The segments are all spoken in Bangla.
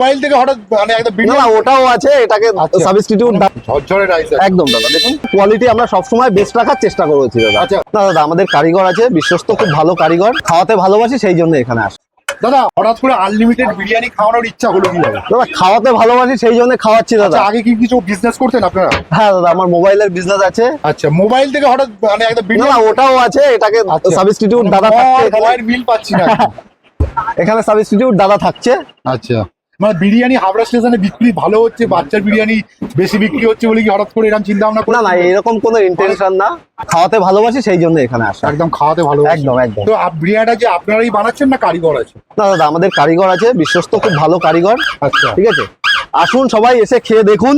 মোবাইল থেকে হঠাৎ মানে একটা ভিডিও না ওটাও আছে এটাকে আচ্ছা। সাবস্টিটিউট ঝরঝরে রাইস একদম দাদা দেখুন কোয়ালিটি আমরা সবসময় বেস্ট রাখার চেষ্টা করেছি দাদা। আচ্ছা। না দাদা আমাদের কারিগর আছে বিশ্বস্ত খুব ভালো কারিগর খাওয়াতে ভালোবাসি সেই জন্য এখানে আসি। দাদা হঠাৎ করে আনলিমিটেড বিরিয়ানি খাওয়ানোর ইচ্ছা হলো কীভাবে? দাদা খাওয়াতে ভালোবাসি সেই জন্য খাওয়াচ্ছি দাদা। আচ্ছা আগে কি কিছু বিজনেস করতেন আপনারা? হ্যাঁ দাদা আমার মোবাইলের বিজনেস আছে। আচ্ছা মোবাইল থেকে হঠাৎ মানে একটা ভিডিও না ওটাও আছে এটাকে আচ্ছা। সাবস্টিটিউট দাদা থাকছে এখানে। মিল পাচ্ছি না। এখানে সাবস্টিটিউট দাদা থাকছে। আচ্ছা। মানে বিরিয়ানি হাওড়া স্টেশনে বিক্রি ভালো হচ্ছে বাচ্চার বিরিয়ানি বেশি বিক্রি হচ্ছে বলে কি হঠাৎ করে এরকম চিন্তা ভাবনা না না এরকম কোনো ইন্টেনশন না। খাওয়াতে ভালোবাসি সেই জন্য এখানে আসা। একদম খাওয়াতে ভালো একদম একদম। তো বিরিয়ানিটা যে আপনারাই বানাচ্ছেন না কারিগর আছে? না দাদা আমাদের কারিগর আছে বিশ্বস্ত খুব ভালো কারিগর। আচ্ছা। ঠিক আছে? আসুন সবাই এসে খেয়ে দেখুন।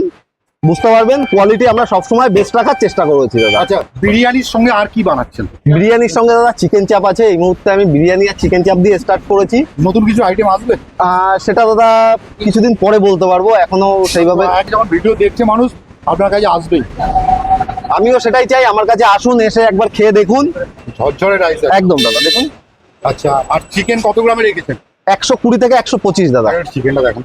বুঝতে পারবেন কোয়ালিটি আমরা সবসময় বেস্ট রাখার চেষ্টা করেছি দাদা। আচ্ছা বিরিয়ানির সঙ্গে আর কি বানাচ্ছেন? বিরিয়ানির সঙ্গে দাদা চিকেন চাপ আছে এই মুহূর্তে আমি বিরিয়ানি আর চিকেন চাপ দিয়ে স্টার্ট করেছি। নতুন কিছু আইটেম আসবে? সেটা দাদা কিছুদিন পরে বলতে পারব এখনও সেইভাবে যখন ভিডিও দেখছে মানুষ আপনার কাছে আসবেই। আমিও সেটাই চাই আমার কাছে আসুন এসে একবার খেয়ে দেখুন। ঝরঝরে রাইস একদম দাদা দেখুন। আচ্ছা আর চিকেন কত গ্রামে রেখেছেন? একশো কুড়ি থেকে একশো পঁচিশ দাদা। চিকেনটা দেখুন।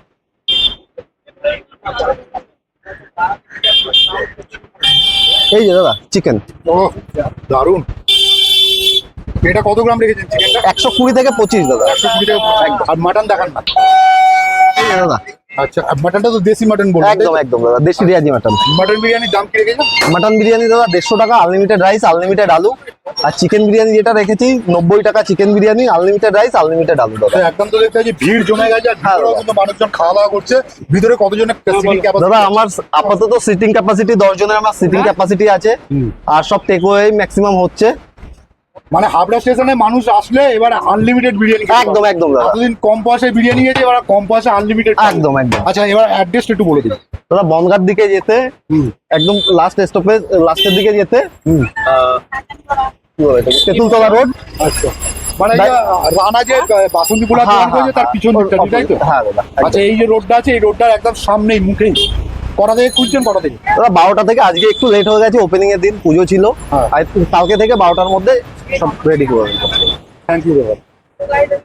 এই যে দাদা চিকেন ও দারুণ এটা কত গ্রাম রেখেছেন চিকেনটা একশো কুড়ি থেকে পঁচিশ দাদা। একশো কুড়ি টাকা আর মাটন দেখান না। এই দাদা। আচ্ছা মাটনটা তো দেশি মাটন বলুন একদম একদম দাদা দেশি রিয়াজি মাটন মাটন বিরিয়ানির দাম কি রেখেছেন? মাটন বিরিয়ানি দাদা দেড়শো টাকা আনলিমিটেড রাইস আনলিমিটেড আলু। আর চিকেন বিরিয়ানি যেটা রেখেছি নব্বই টাকা chicken biryani unlimited rice unlimited আলু দাদা একদম তো দেখতে ভিড় জমে গেছে আর হ্যাঁ। কিন্তু মানুষজন খাওয়া দাওয়া করছে ভিতরে কতজনের দাদা আমার আপাতত সিটিং ক্যাপাসিটি দশ জনের আমার সিটিং ক্যাপাসিটি আছে আর সব টেক ওয়ে ম্যাক্সিমাম হচ্ছে। মানে হাবড়া স্টেশনে মানুষ আসলে এবার আনলিমিটেড বিরিয়ানি একদম একদম এতদিন কম পয়সায় বিরিয়ানি খেয়েছে এবার কম পয়সা আনলিমিটেড একদম একদম। আচ্ছা এবার অ্যাড্রেসটা একটু বলে দিন। দাদা বনগার দিকে যেতে একদম লাস্ট স্টপেজ লাস্টের দিকে যেতে? তেঁতুলতলা রোড। আচ্ছা। মানে রানা যে বাসন্তী পোলা হ্যাঁ, দোকান করেছে তার পিছন দিকটা তাই তো? হ্যাঁ আচ্ছা এই যে রোডটা আছে এই রোডটার একদম সামনেই মুখেই। কটা থেকে খুঁজছেন কটা থেকে? দাদা বারোটা থেকে আজকে একটু লেট হয়ে গেছে ওপেনিং এর দিন পুজো ছিল। হ্যাঁ। কালকে থেকে বারোটার মধ্যে সব রেডি করে। থ্যাংক ইউ দাদা